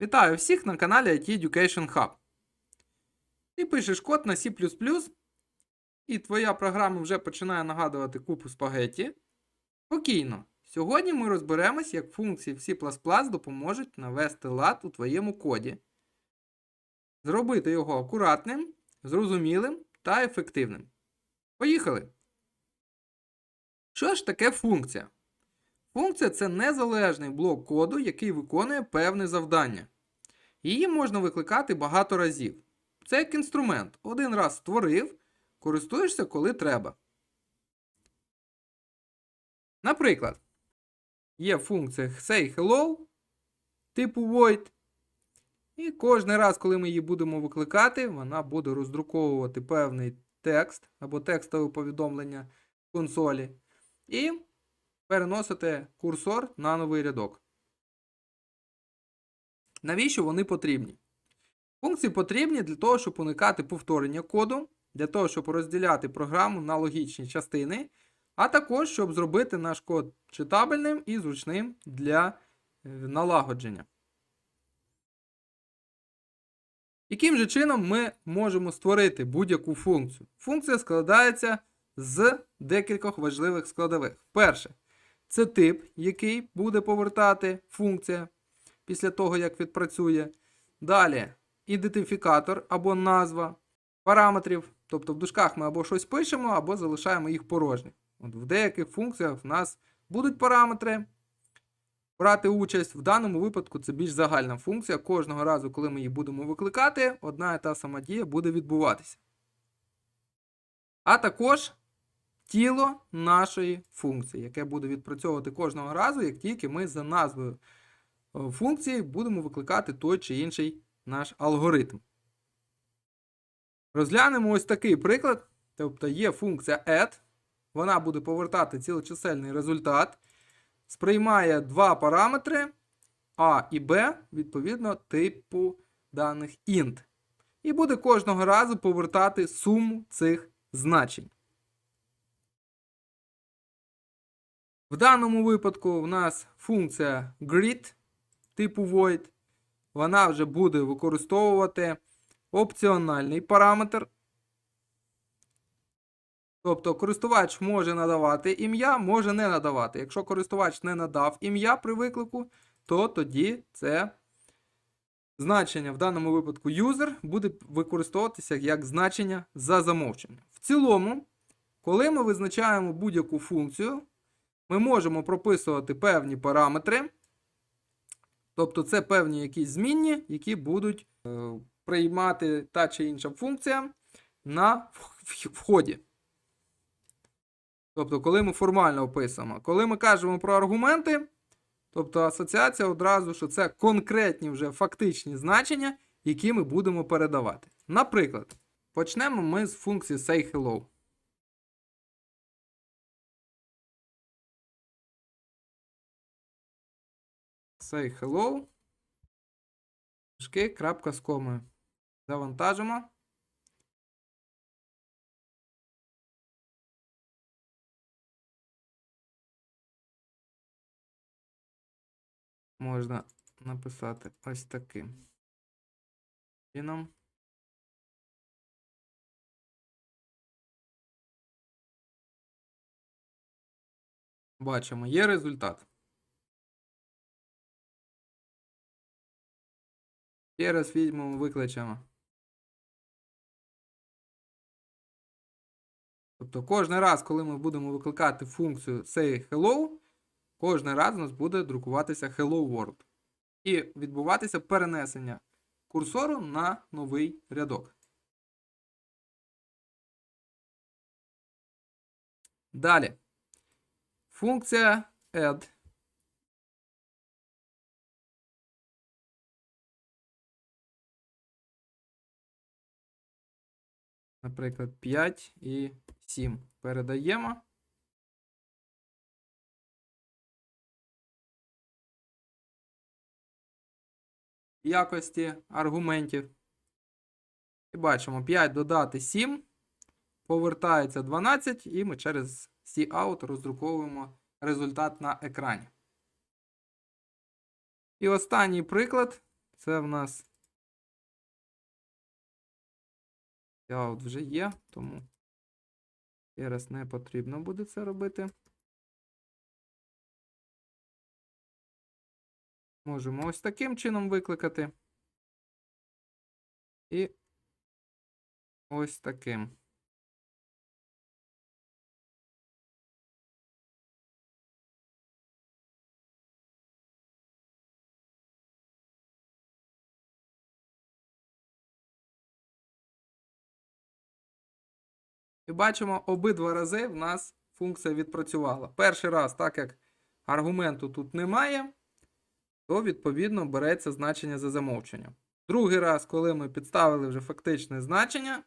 Вітаю всіх на каналі IT Education Hub. Ти пишеш код на C, і твоя програма вже починає нагадувати купу спагетті. Спокійно. Сьогодні ми розберемось, як функції в C допоможуть навести лад у твоєму коді, зробити його акуратним, зрозумілим та ефективним. Поїхали! Що ж таке функція? Функція це незалежний блок коду, який виконує певне завдання. Її можна викликати багато разів. Це як інструмент. Один раз створив, користуєшся, коли треба. Наприклад, є функція sayHello типу void. І кожен раз, коли ми її будемо викликати, вона буде роздруковувати певний текст або текстове повідомлення консолі. І переносити курсор на новий рядок. Навіщо вони потрібні? Функції потрібні для того, щоб уникати повторення коду, для того, щоб розділяти програму на логічні частини, а також, щоб зробити наш код читабельним і зручним для е, налагодження. Яким же чином ми можемо створити будь-яку функцію? Функція складається з декількох важливих складових. Перше, це тип, який буде повертати функція після того, як відпрацює. Далі ідентифікатор або назва параметрів. Тобто в дужках ми або щось пишемо, або залишаємо їх порожні. От В деяких функціях в нас будуть параметри. Брати участь в даному випадку це більш загальна функція. Кожного разу, коли ми її будемо викликати, одна і та сама дія буде відбуватися. А також тіло нашої функції, яке буде відпрацьовувати кожного разу, як тільки ми за назвою е, функції будемо викликати той чи інший наш алгоритм. Розглянемо ось такий приклад. Тобто є функція add, вона буде повертати цілочисельний результат, сприймає два параметри А і Б відповідно типу даних int. І буде кожного разу повертати суму цих значень. В даному випадку в нас функція grid типу void. Вона вже буде використовувати опціональний параметр. Тобто користувач може надавати ім'я, може не надавати. Якщо користувач не надав ім'я при виклику, то тоді це значення в даному випадку user буде використовуватися як значення за замовченням. В цілому, коли ми визначаємо будь-яку функцію, ми можемо прописувати певні параметри. Тобто це певні якісь змінні, які будуть е, приймати та чи інша функція на вході. Тобто, коли ми формально описуємо. Коли ми кажемо про аргументи, тобто асоціація одразу, що це конкретні вже фактичні значення, які ми будемо передавати. Наприклад, почнемо ми з функції sayHello. Say hello. Дужки, крапка з комою. Завантажимо. Можна написати ось таким чином. Бачимо, є результат. Ще раз візьмемо, викличемо. Тобто кожен раз, коли ми будемо викликати функцію sayHello, кожен раз у нас буде друкуватися Hello World. І відбуватися перенесення курсору на новий рядок. Далі. Функція add. Наприклад, 5 і 7 передаємо. Якості аргументів. І бачимо 5 додати 7. Повертається 12, і ми через Cout роздруковуємо результат на екрані. І останній приклад Це в нас. Out вже є, тому зараз не потрібно буде це робити. Можемо ось таким чином викликати. І ось таким. І бачимо, обидва рази в нас функція відпрацювала. Перший раз, так як аргументу тут немає, то відповідно береться значення за замовченням. Другий раз, коли ми підставили вже фактичне значення,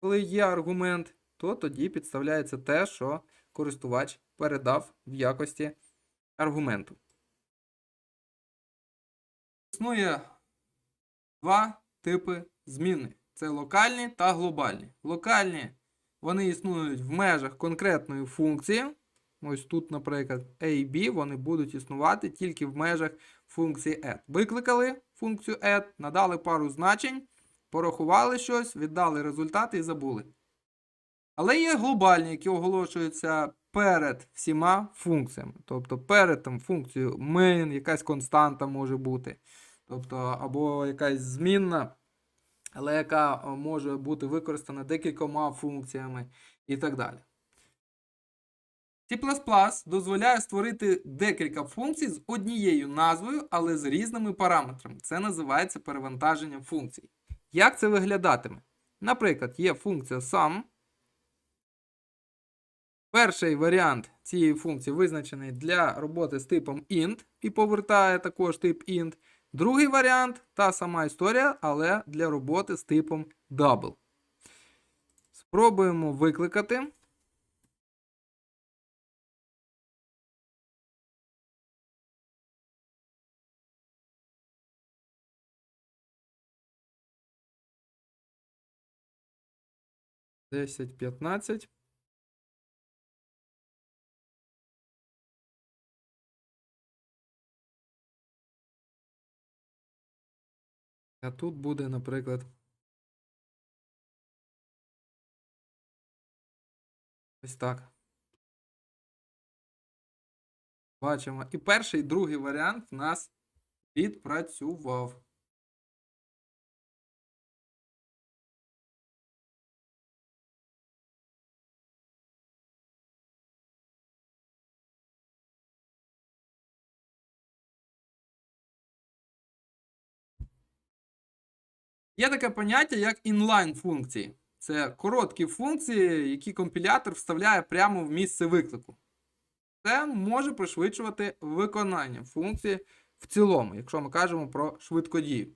коли є аргумент, то тоді підставляється те, що користувач передав в якості аргументу. Існує два типи змінних. Це локальні та глобальні. Локальні вони існують в межах конкретної функції. Ось тут, наприклад, A B, вони будуть існувати тільки в межах функції add. Викликали функцію add, надали пару значень, порахували щось, віддали результати і забули. Але є глобальні, які оголошуються перед всіма функціями. Тобто перед там, функцією main, якась константа може бути. Тобто, або якась змінна, але яка е, може бути використана декількома функціями і так далі. C дозволяє створити декілька функцій з однією назвою, але з різними параметрами. Це називається перевантаженням функцій. Як це виглядатиме? Наприклад, є функція sum. Перший варіант цієї функції визначений для роботи з типом int і повертає також тип int. Другий варіант та сама історія, але для роботи з типом double. Спробуємо викликати. Десять, п'ятнадцять. А тут буде, наприклад. Ось так. Бачимо. І перший, і другий варіант в нас відпрацював. Є таке поняття, як інлайн функції. Це короткі функції, які компілятор вставляє прямо в місце виклику. Це може пришвидшувати виконання функції в цілому, якщо ми кажемо про швидкодію.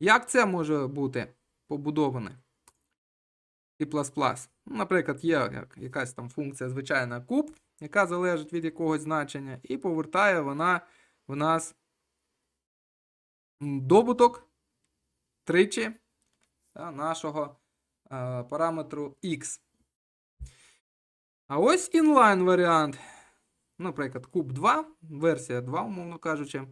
Як це може бути побудоване? C++. Наприклад, є якась там функція звичайна куб, яка залежить від якогось значення, і повертає вона в нас добуток тричі та, нашого е, параметру x. А ось інлайн варіант. Наприклад, куб 2, версія 2, умовно кажучи.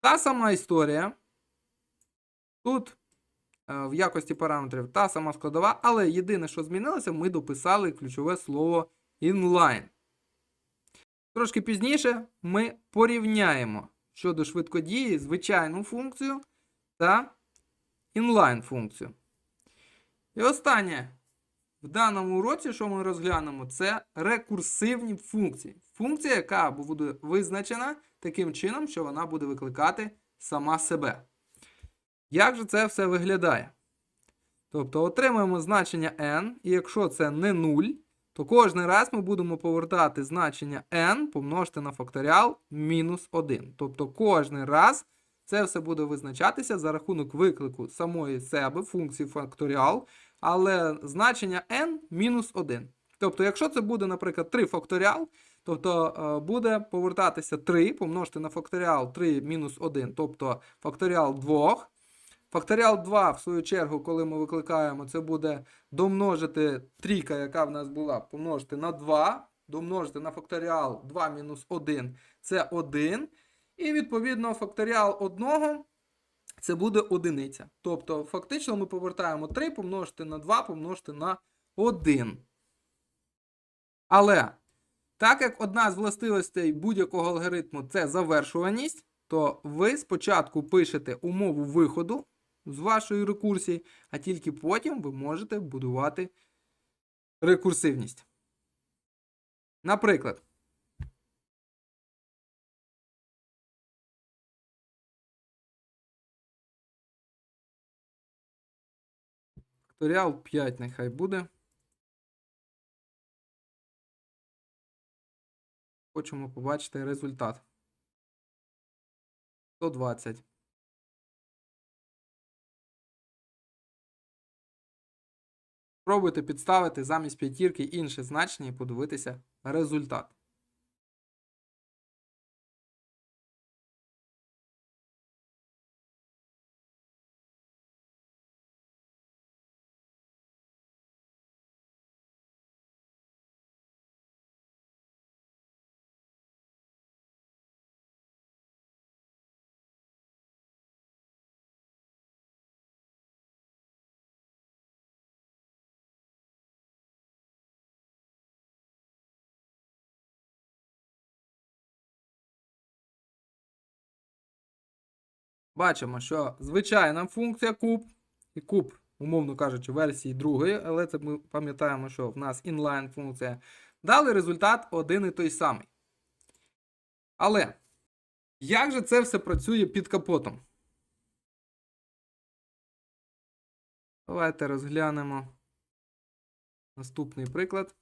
Та сама історія. Тут е, в якості параметрів та сама складова, але єдине, що змінилося, ми дописали ключове слово inline. Трошки пізніше ми порівняємо щодо швидкодії звичайну функцію та inline функцію. І останнє. В даному уроці, що ми розглянемо, це рекурсивні функції. Функція, яка буде визначена таким чином, що вона буде викликати сама себе. Як же це все виглядає? Тобто отримуємо значення n, і якщо це не 0, то кожен раз ми будемо повертати значення n помножити на факторіал мінус 1. Тобто кожен раз це все буде визначатися за рахунок виклику самої себе, функції факторіал, але значення n мінус 1. Тобто, якщо це буде, наприклад, 3 факторіал, тобто е, буде повертатися 3 помножити на факторіал 3 мінус 1, тобто факторіал 2. Факторіал 2, в свою чергу, коли ми викликаємо, це буде домножити трійка, яка в нас була, помножити на 2, домножити на факторіал 2 мінус 1 це 1. І відповідно факторіал 1 це буде одиниця. Тобто, фактично ми повертаємо 3 помножити на 2 помножити на 1. Але, так як одна з властивостей будь-якого алгоритму це завершуваність, то ви спочатку пишете умову виходу з вашої рекурсії, а тільки потім ви можете будувати рекурсивність. Наприклад, факторіал 5 нехай буде. Хочемо побачити результат. 120. Спробуйте підставити замість п'ятірки інше значення і подивитися результат. Бачимо, що звичайна функція куб і куб, умовно кажучи, версії другої, але це ми пам'ятаємо, що в нас інлайн функція, дали результат один і той самий. Але як же це все працює під капотом? Давайте розглянемо наступний приклад.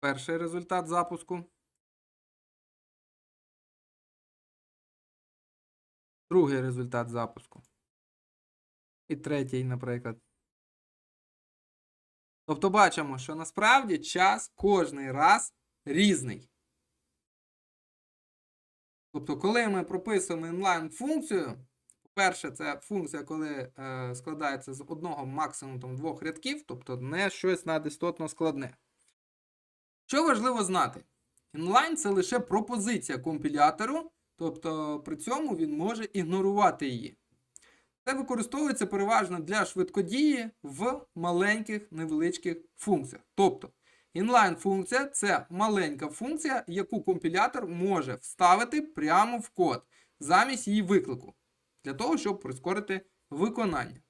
Перший результат запуску. Другий результат запуску. І третій, наприклад. Тобто бачимо, що насправді час кожний раз різний. Тобто, коли ми прописуємо інлайн функцію, по-перше, це функція, коли е, складається з одного максимум там, двох рядків, тобто не щось надістотно складне. Що важливо знати? Інлайн це лише пропозиція компілятору, тобто при цьому він може ігнорувати її. Це використовується переважно для швидкодії в маленьких невеличких функціях. Тобто, інлайн функція це маленька функція, яку компілятор може вставити прямо в код замість її виклику, для того, щоб прискорити виконання.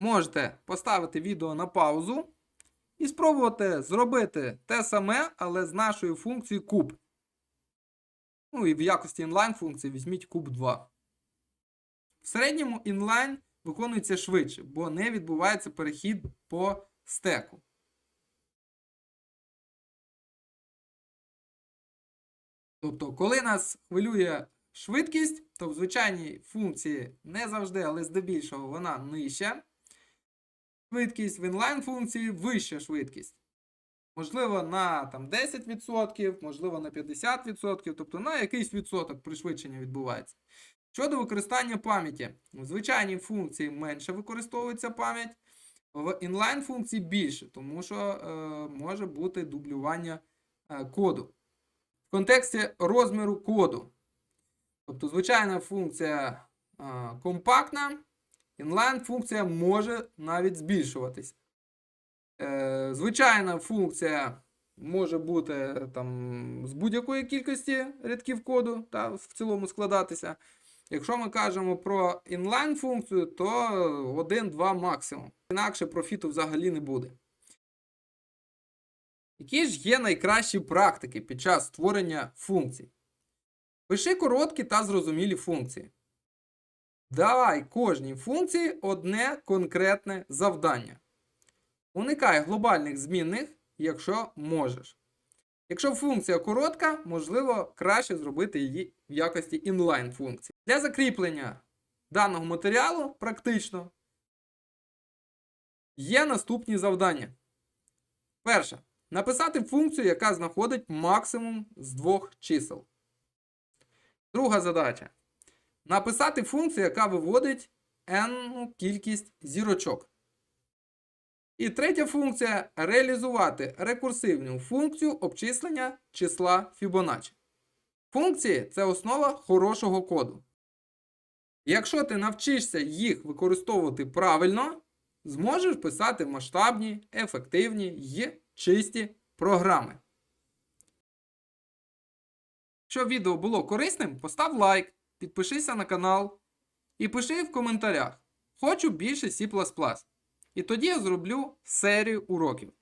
Можете поставити відео на паузу і спробувати зробити те саме, але з нашою функцією куб. Ну і в якості інлайн функції візьміть куб 2. В середньому інлайн виконується швидше, бо не відбувається перехід по стеку. Тобто, коли нас хвилює швидкість, то в звичайній функції не завжди, але здебільшого вона нижча. Швидкість в інлайн функції вища швидкість. Можливо, на там, 10%, можливо, на 50%, тобто на якийсь відсоток пришвидшення відбувається. Щодо використання пам'яті, в звичайній функції менше використовується пам'ять, в інлайн функції більше, тому що е, може бути дублювання е, коду. В контексті розміру коду. Тобто, звичайна функція е, компактна, інлайн функція може навіть збільшуватися. Е, звичайна функція може бути там, з будь-якої кількості рядків коду та в цілому складатися. Якщо ми кажемо про інлайн функцію, то 1-2 максимум. Інакше профіту взагалі не буде. Які ж є найкращі практики під час створення функцій? Пиши короткі та зрозумілі функції. Давай кожній функції одне конкретне завдання. Уникай глобальних змінних, якщо можеш. Якщо функція коротка, можливо краще зробити її в якості інлайн функції. Для закріплення даного матеріалу практично є наступні завдання. Перше. Написати функцію, яка знаходить максимум з двох чисел. Друга задача. Написати функцію, яка виводить n кількість зірочок. І третя функція реалізувати рекурсивну функцію обчислення числа Fibonacci. Функції це основа хорошого коду. Якщо ти навчишся їх використовувати правильно, зможеш писати масштабні, ефективні і чисті програми. Якщо відео було корисним, постав лайк, підпишися на канал і пиши в коментарях. Хочу більше C++. І тоді я зроблю серію уроків.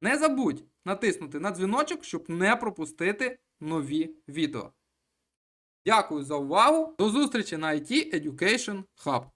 Не забудь натиснути на дзвіночок, щоб не пропустити нові відео. Дякую за увагу. До зустрічі на IT Education Hub.